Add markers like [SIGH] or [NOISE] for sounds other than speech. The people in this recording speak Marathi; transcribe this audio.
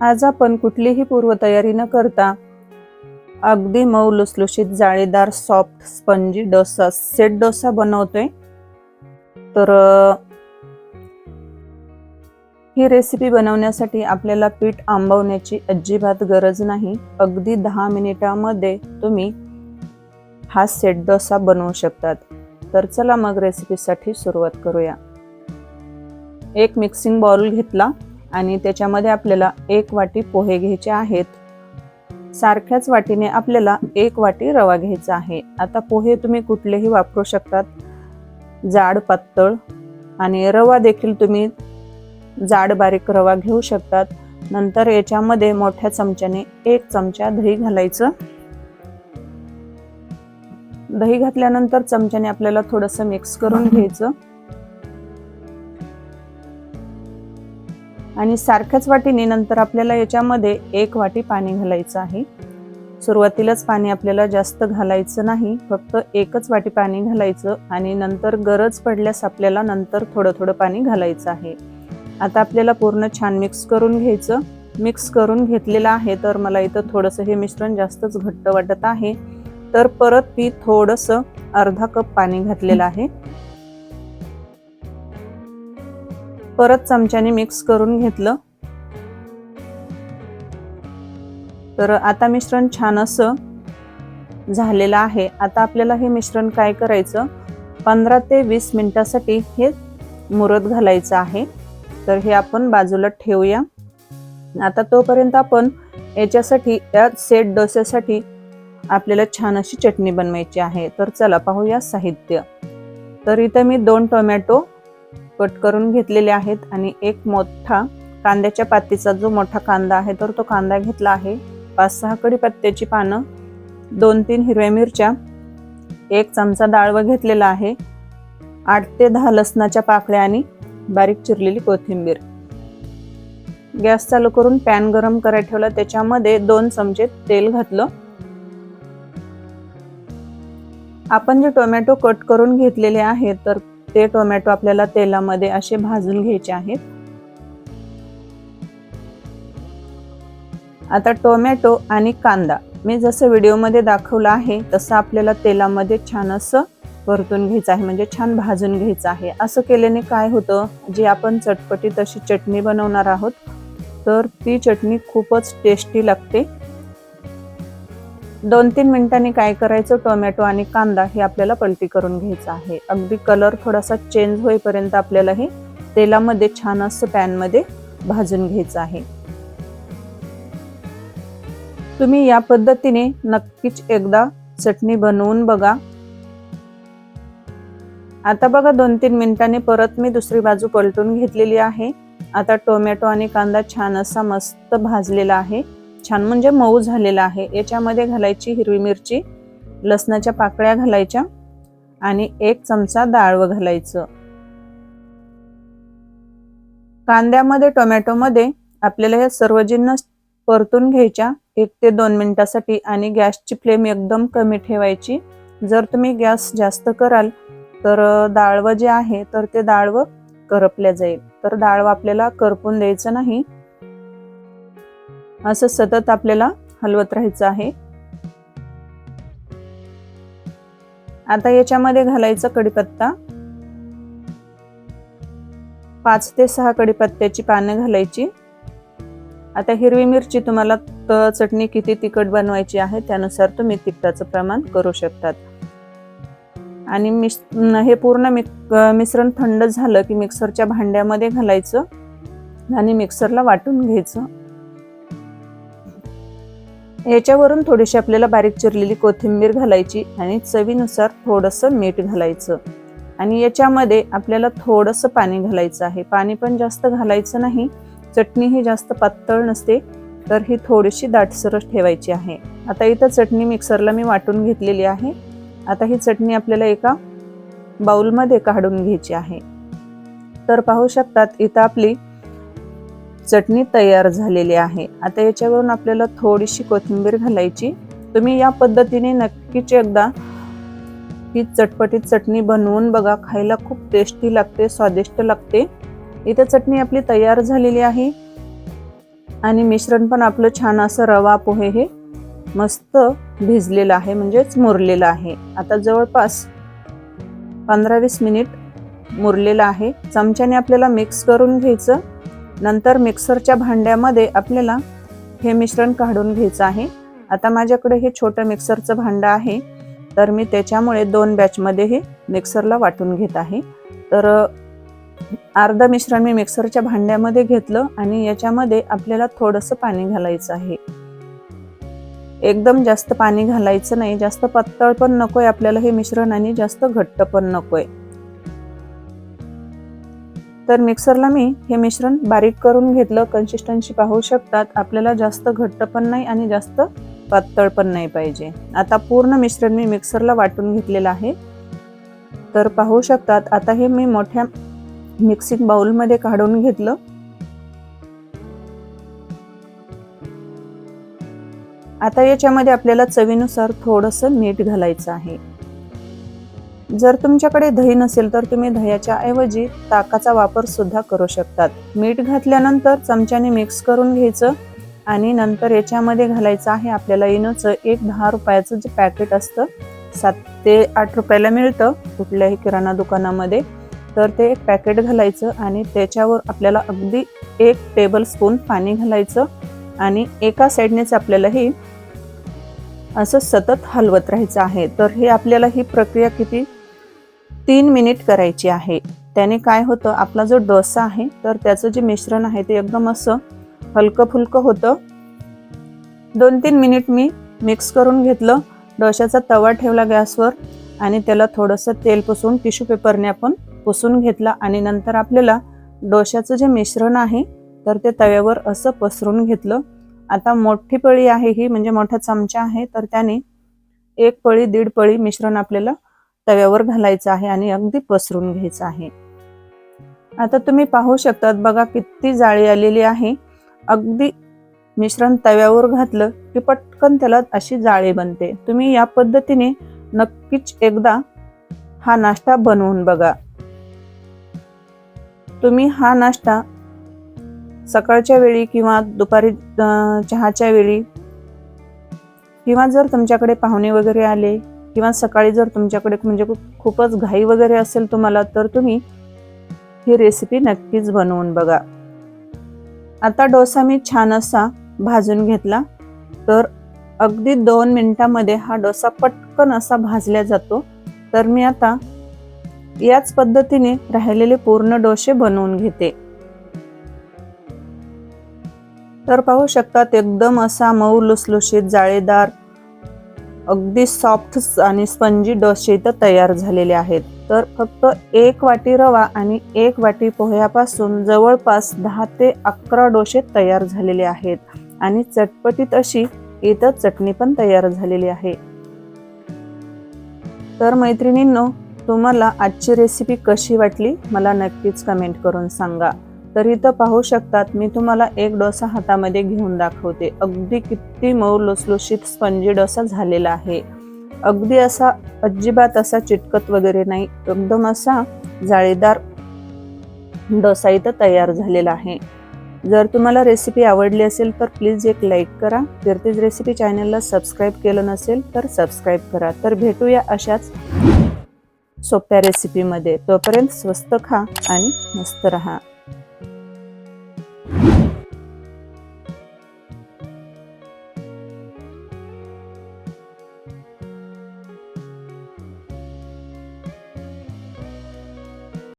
आज आपण कुठलीही पूर्वतयारी न करता अगदी मऊ लुसलुशीत जाळीदार soft spongy dosa set dosa बनवतोय. तर ही रेसिपी बनवण्यासाठी आपल्याला पीठ आंबवण्याची अजिबात गरज नाही. अगदी दहा मिनिटामध्ये तुम्ही हा सेट डोसा बनवू शकतात. तर चला मग रेसिपीसाठी सुरुवात करूया. एक मिक्सिंग बाउल घेतला. आणि त्याच्यामध्ये आपल्याला एक वाटी पोहे घ्यायचे आहेत. सारख्याच वाटीने आपल्याला एक वाटी रवा घ्यायचा आहे. आता पोहे तुम्ही कुठलेही वापरू शकतात. जाड पातळ आणि रवा देखील तुम्ही जाड बारीक रवा घेऊ शकतात. नंतर याच्यामध्ये मोठ्या चमच्याने एक चमचा दही घालायचं. दही घातल्यानंतर चमच्याने आपल्याला थोडंसं मिक्स करून [LAUGHS] घ्यायचं. आणि सारख्याच वाटीने नंतर आपल्याला याच्यामध्ये एक वाटी पाणी घालायचं आहे. सुरुवातीलाच पाणी आपल्याला जास्त घालायचं नाही. फक्त एकच वाटी पाणी घालायचं आणि नंतर गरज पडल्यास आपल्याला नंतर थोडं थोडं पाणी घालायचं आहे. आता आपल्याला पूर्ण छान मिक्स करून घ्यायचं. मिक्स करून घेतलेलं आहे तर मला इथं थोडंसं हे मिश्रण जास्तच घट्ट वाटत आहे. तर परत मी थोडंसं अर्धा कप पाणी घातलेलं आहे. परत चमच्याने मिक्स करून घेतलं. तर आता मिश्रण छान असं झालेलं आहे. आता आपल्याला हे मिश्रण काय करायचं? पंधरा ते वीस मिनिटासाठी हे मुरत घालायचं आहे. तर हे आपण बाजूला ठेवूया. आता तोपर्यंत आपण याच्यासाठी या सेट डोस्यासाठी आपल्याला छान अशी चटणी बनवायची आहे. तर चला पाहूया साहित्य. तर इथं मी दोन टोमॅटो कट करून घेतलेले आहेत आणि एक मोठा कांद्याच्या पातीचा जो मोठा कांदा आहे तर तो कांदा घेतला आहे. पाच सहा कढीपत्त्याची पानं दोन तीन हिरव्या मिरच्या एक चमचा डाळवं घेतलेला आहे आठ ते दहा लसणाच्या पाकळ्या आणि बारीक चिरलेली कोथिंबीर. गॅस चालू करून पॅन गरम करायला ठेवला. त्याच्यामध्ये दोन चमचे तेल घातलं. आपण जे टोमॅटो कट करून घेतलेले आहेत तर ते टोमॅटो आपल्याला तेलामध्ये असे भाजून घ्यायचे आहेत. आता टोमॅटो आणि कांदा मी जसं व्हिडिओमध्ये दाखवलं आहे तसं आपल्याला तेलामध्ये छान असं परतून घ्यायचं आहे म्हणजे छान भाजून घ्यायचं आहे. असं केल्याने काय होतं जे आपण चटपटीत अशी चटणी बनवणार आहोत तर ती चटणी खूपच टेस्टी लागते. दोन तीन मिनिटांनी काय करायचं? टोमॅटो आणि कांदा हे आपल्याला पलटी करून घ्यायचं आहे. अगदी कलर थोडासा चेंज होईपर्यंत आपल्याला हे तेलामध्ये छान असं पॅनमध्ये भाजून घ्यायचं आहे. तुम्ही या पद्धतीने नक्कीच एकदा चटणी बनवून बघा. आता बघा दोन तीन मिनिटांनी परत मी दुसरी बाजू पलटून घेतलेली आहे. आता टोमॅटो आणि कांदा छान असा मस्त भाजलेला आहे. छान म्हणजे मऊ झालेला आहे. याच्यामध्ये घालायची हिरवी मिरची लसणाच्या पाकळ्या घालायच्या आणि एक चमचा डाळव घालायचं. कांद्यामध्ये टोमॅटोमध्ये आपल्याला हे सर्व जिन्नस परतून घ्यायच्या एक ते दोन मिनिटासाठी आणि गॅसची फ्लेम एकदम कमी ठेवायची. जर तुम्ही गॅस जास्त कराल तर डाळवं जे आहे तर ते डाळवं करपल्या जाईल. तर डाळवं आपल्याला करपून द्यायचं नाही. असं सतत आपल्याला हलवत राहायचं आहे. आता याच्यामध्ये घालायचं कडीपत्ता पाच ते सहा कडीपत्त्याची पानं घालायची. आता हिरवी मिरची तुम्हाला त- चटणी किती तिखट बनवायची आहे त्यानुसार तुम्ही तिखटाचं प्रमाण करू शकतात. आणि मिस हे पूर्ण मिक मिश्रण थंड झालं की मिक्सरच्या भांड्यामध्ये घालायचं आणि मिक्सरला वाटून घ्यायचं. याच्यावरून थोडीशी आपल्याला बारीक चिरलेली कोथिंबीर घालायची आणि चवीनुसार थोडंसं मीठ घालायचं. आणि याच्यामध्ये आपल्याला थोडंसं पाणी घालायचं आहे. पाणी पण जास्त घालायचं नाही. चटणी ही जास्त पातळ नसते तर ही थोडीशी दाटसरच ठेवायची आहे. आता इथं चटणी मिक्सरला मी वाटून घेतलेली आहे. आता ही चटणी आपल्याला एका बाउलमध्ये काढून घ्यायची आहे. तर पाहू शकतात इथं आपली चटणी तयार झालेली आहे. आता याच्यावरून आपल्याला थोडीशी कोथिंबीर घालायची. तुम्ही या पद्धतीने नक्कीच एकदा ही चटपटीत चटणी बनवून बघा. खायला खूप टेस्टी लागते स्वादिष्ट लागते. इथे चटणी आपली तयार झालेली आहे. आणि मिश्रण पण आपलं छान असं रवा पोहे हे मस्त भिजलेलं आहे म्हणजेच मुरलेलं आहे. आता जवळपास पंधरा वीस मिनिट मुरलेलं आहे. चमच्याने आपल्याला मिक्स करून घ्यायचं. नंतर मिक्सरच्या भांड्यामध्ये आपल्याला हे मिश्रण काढून घ्यायचं आहे. आता माझ्याकडे हे छोटं मिक्सरचं भांडं आहे. तर मी त्याच्यामुळे दोन बॅचमध्ये हे मिक्सरला वाटून घेत आहे. तर अर्धं मिश्रण मी मिक्सरच्या भांड्यामध्ये घेतलं आणि याच्यामध्ये आपल्याला थोडंसं पाणी घालायचं आहे. एकदम जास्त पाणी घालायचं नाही. जास्त पातळ पण नको आहे आपल्याला हे मिश्रण आणि जास्त घट्ट पण नको आहे तर मिक्सरला मी हे मिश्रण बारीक करून घेतलं. कन्सिस्टन्सी पाहू शकतात. आपल्याला जास्त घट्ट पण नाही आणि जास्त पातळ पण नाही पाहिजे. आता पूर्ण मिश्रण मी मिक्सरला वाटून घेतलेलं आहे. तर पाहू शकतात आता हे मी मोठ्या मिक्सिंग बाउलमध्ये काढून घेतलं. आता याच्यामध्ये आपल्याला चवीनुसार थोडंसं मीठ घालायचं आहे. जर तुमच्याकडे दही नसेल तर तुम्ही दह्याच्या ऐवजी ताकाचा वापर सुद्धा करू शकतात. मीठ घातल्यानंतर चमच्याने मिक्स करून घ्यायचं आणि नंतर याच्यामध्ये घालायचं आहे आपल्याला इनोचं एक दहा रुपयाचं जे पॅकेट असतं सात ते आठ रुपयाला मिळतं कुठल्याही किराणा दुकानामध्ये. तर ते एक पॅकेट घालायचं आणि त्याच्यावर आपल्याला अगदी एक टेबल स्पून पाणी घालायचं आणि एका साईडनेच आपल्याला ही असं सतत हलवत राहायचं आहे. तर हे आपल्याला ही प्रक्रिया किती तीन मिनिट करायची आहे. त्याने काय होतं आपला जो डोसा आहे तर त्याचं जे मिश्रण आहे ते एकदम असं हलकं फुलकं होतं. दोन तीन मिनिट मी मिक्स करून घेतलं. डोशाचा तवा ठेवला गॅसवर आणि त्याला थोडंसं तेल पुसून टिश्यू पेपरने आपण पुसून घेतला आणि नंतर आपल्याला डोशाचं जे मिश्रण आहे तर ते तव्यावर असं पसरून घेतलं. आता मोठी पळी आहे ही म्हणजे मोठा चमचा आहे तर त्याने एक पळी दीड पळी मिश्रण आपल्याला तव्यावर घालायचं आहे आणि अगदी पसरून घ्यायचं आहे. आता तुम्ही पाहू शकतात बघा किती जाळी आलेली आहे. अगदी मिश्रण तव्यावर घातलं की पटकन त्याला अशी जाळी बनते. तुम्ही या पद्धतीने नक्कीच एकदा हा नाश्ता बनवून बघा. तुम्ही हा नाश्ता सकाळच्या वेळी किंवा दुपारी चहाच्या वेळी किंवा जर तुमच्याकडे पाहुणे वगैरे आले किंवा सकाळी जर तुमच्याकडे म्हणजे खूपच घाई वगैरे असेल तुम्हाला तर तुम्ही ही रेसिपी नक्कीच बनवून बघा. आता डोसा मी छान असा भाजून घेतला तर अगदी दोन मिनटामध्ये हा डोसा पटकन असा भाजला जातो. तर मी आता याच पद्धतीने राहिलेले पूर्ण डोसे बनवून घेते. तर पाहू शकतात एकदम असा मऊ लुसलुशीत जाळेदार अगदी सॉफ्ट आणि स्पंजी डोसे इथं तयार झालेले आहेत. तर फक्त एक वाटी रवा आणि एक वाटी पोह्यापासून जवळपास दहा ते अकरा डोसे तयार झालेले आहेत आणि चटपटीत अशी इथं चटणी पण तयार झालेली आहे. तर मैत्रिणींनो तुम्हाला आजची रेसिपी कशी वाटली? मला नक्कीच कमेंट करून सांगा. तर इथं पाहू शकतात. मी तुम्हाला एक डोसा हातामध्ये घेऊन दाखवते. अगदी किती मऊ लुसलुशीत स्पंजी डोसा झालेला आहे. अगदी असा अजिबात असा चिटकत वगैरे नाही. एकदम असा जाळीदार डोसा इथं तयार झालेला आहे. जर तुम्हाला रेसिपी आवडली असेल तर प्लीज एक लाईक करा. कीर्तीज रेसिपी चॅनलला सबस्क्राईब केलं नसेल तर सबस्क्राईब करा. तर भेटूया अशाच सोप्या रेसिपीमध्ये तोपर्यंत स्वस्त खा आणि मस्त रहा.